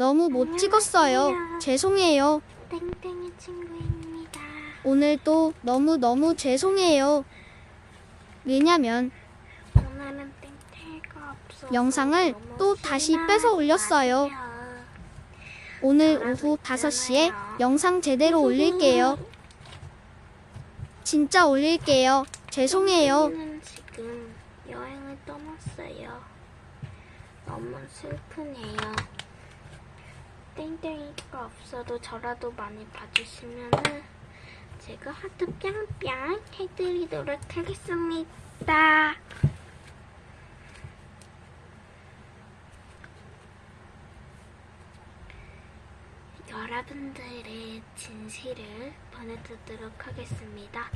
너무 못 찍었어요. 죄송해요. 땡땡이 친구입니다. 오늘도 너무너무 죄송해요. 왜냐면 오늘은 땡땡이가 없어. 영상을 또 다시 뺏어 올렸어요. 오늘 오후 5시에 영상 제대로 올릴게요. 진짜 올릴게요. 죄송해요. 는 지금 여행을 떠났어요. 너무 슬프네요. 땡땡이가 없어도 저라도 많이 봐주시면은 제가 하트 뿅뿅 해드리도록 하겠습니다. 여러분들의 진실을 보내드리도록 하겠습니다.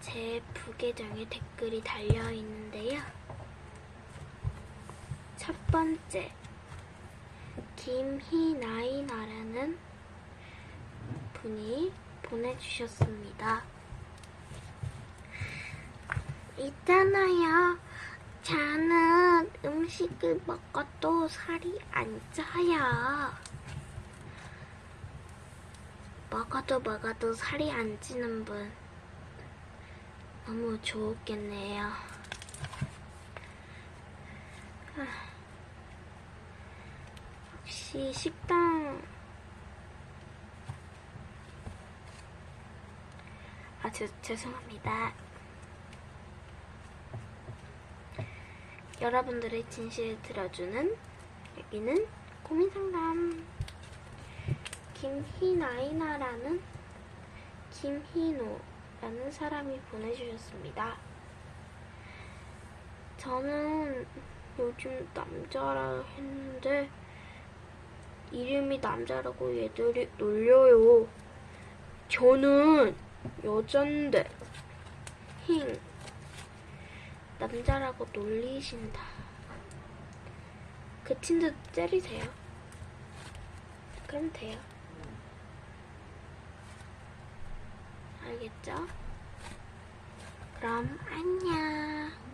제 부계정에 댓글이 달려 있는데요. 첫 번째, 김희나이나라는 분이 보내주셨습니다. 있잖아요. 저는 음식을 먹어도 살이 안 쪄요. 먹어도 먹어도 살이 안 찌는 분. 너무 좋겠네요. 아, 혹시 식당 아, 저, 죄송합니다. 여러분들의 진실을 들어주는 여기는 고민상담 김희나이나라는 김희노라는 사람이 보내주셨습니다. 저는 요즘 남자라 했는데 이름이 남자라고 얘들이 놀려요. 저는 여잔데 힝 남자라고 놀리신다. 그 친구 때리세요. 그럼 돼요. 알겠죠? 그럼 안녕.